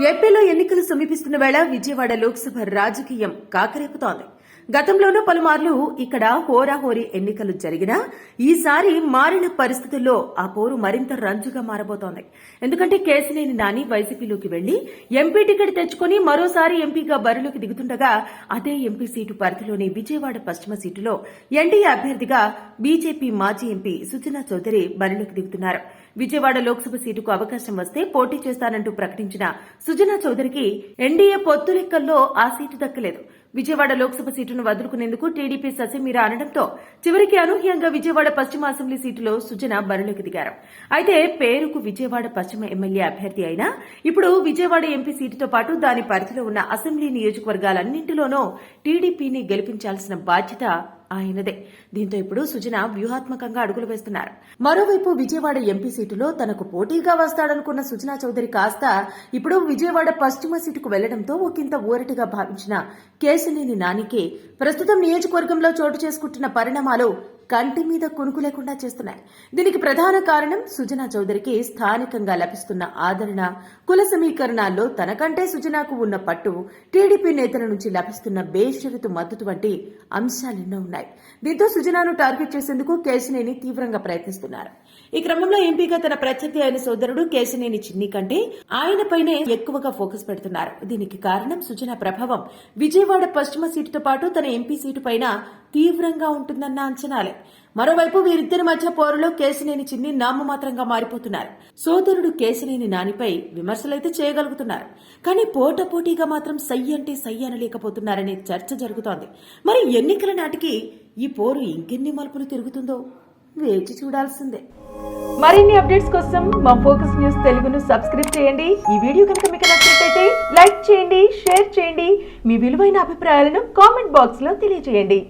ఏపీలో ఎన్నికలు సమీపిస్తున్న వేళ విజయవాడ లోక్సభ రాజకీయం కాకరేపుతోంది గతంలోనూ పలుమార్లు ఇక్కడ హోరాహోరీ ఎన్నికలు జరిగినా ఈసారి మారిన పరిస్థితుల్లో ఆ పోరు మరింత రంజుగా మారబోతోంది. ఎందుకంటే కేసినేని నాని వైసీపీలోకి వెళ్ళి ఎంపీ టికెట్ తెచ్చుకుని మరోసారి ఎంపీగా బరిలోకి దిగుతుండగా అదే ఎంపీ సీటు పరిధిలోని విజయవాడ పశ్చిమ సీటులో ఎన్డీఏ అభ్యర్థిగా బీజేపీ మాజీ ఎంపీ సుజనా చౌదరి బరిలోకి దిగుతున్నారు. విజయవాడ లోక్సభ సీటుకు అవకాశం వస్తే పోటీ చేస్తానంటూ ప్రకటించిన సుజనా చౌదరికి ఎన్డీఏ పొత్తు లెక్కల్లో ఆ సీటు దక్కలేదు. విజయవాడ లోక్సభ సీటును వదులుకునేందుకు టీడీపీ ససిమీరా అనడంతో చివరికి అనూహ్యంగా విజయవాడ పశ్చిమ అసెంబ్లీ సీటులో సుజన బరిలోకి దిగారు. అయితే పేరుకు విజయవాడ పశ్చిమ ఎమ్మెల్యే అభ్యర్థి అయినా ఇప్పుడు విజయవాడ ఎంపీ సీటుతో పాటు దాని పరిధిలో ఉన్న అసెంబ్లీ నియోజకవర్గాలన్నింటిలోనూ టీడీపీని గెలిపించాల్సిన బాధ్యత ఆయనదే. దీంతో ఇప్పుడు సుజన వ్యూహాత్మకంగా అడుగులు వేస్తున్నారు. మరోవైపు విజయవాడ ఎంపీ సీటులో తనకు పోటీగా వస్తాడనుకున్న సుజనా చౌదరి కాస్త ఇప్పుడు విజయవాడ పశ్చిమ సీటుకు వెళ్ళడంతో ఒకంత ఊరటిగా భావించిన కేశినేని నానికి ప్రస్తుతం నియోజకవర్గంలో చోటు చేసుకుంటున్న పరిణామాలు కంటి మీద కునుకు లేకుండా చేస్తున్నాయి. దీనికి ప్రధాన కారణం సుజనా చౌదరికి స్థానికంగా లభిస్తున్న ఆదరణ కుల సమీకరణాల్లో తనకంటే సుజనాకు ఉన్న పట్టు టీడీపీ నేతల నుంచి లభిస్తున్న బేషరతు మద్దతు వంటి అంశాలెన్నో ఉన్నాయి. దీంతో సుజనాను టార్గెట్ చేసేందుకు కేశినేని తీవ్రంగా ప్రయత్నిస్తున్నారు. ఈ క్రమంలో ఎంపీగా తన ప్రత్యర్థి అయిన సోదరుడు కేశినేని చిన్ని కంటే ఆయనపైనే ఎక్కువగా ఫోకస్ పెడుతున్నారు. దీనికి కారణం సుజన ప్రభావం. విజయవాడ పశ్చిమ సీటుతో పాటు తన ఎంపీ సీటు పైన తీవ్రంగా ఉంటుందన్న అంచనాలే. మరోవైపు వీరిద్దరి మధ్య పోరులో కేశినేని చిన్ని నామమాత్రంగా మారిపోతున్నారు. సోదరుడు కేశినేని నానిపై విమర్శలైతే చేయగలుగుతున్నారు. కానీ పోటాపోటీగా మాత్రం సై అంటే సై అనలేకపోతున్నారనే చర్చ జరుగుతోంది. మరి ఎన్నికల నాటికి ఈ పోరు ఇంకెన్ని మలుపులు తిరుగుతుందో వేచి చూడాల్సిందే. మరిన్ని అప్డేట్స్ కోసం మా ఫోకస్ న్యూస్ తెలుగును సబ్స్క్రైబ్ చేయండి. ఈ వీడియో కనుక మీకు నచ్చినట్లయితే లైక్ చేయండి షేర్ చేయండి. మీ విలువైన అభిప్రాయాలను కామెంట్ బాక్స్లో తెలియజేయండి.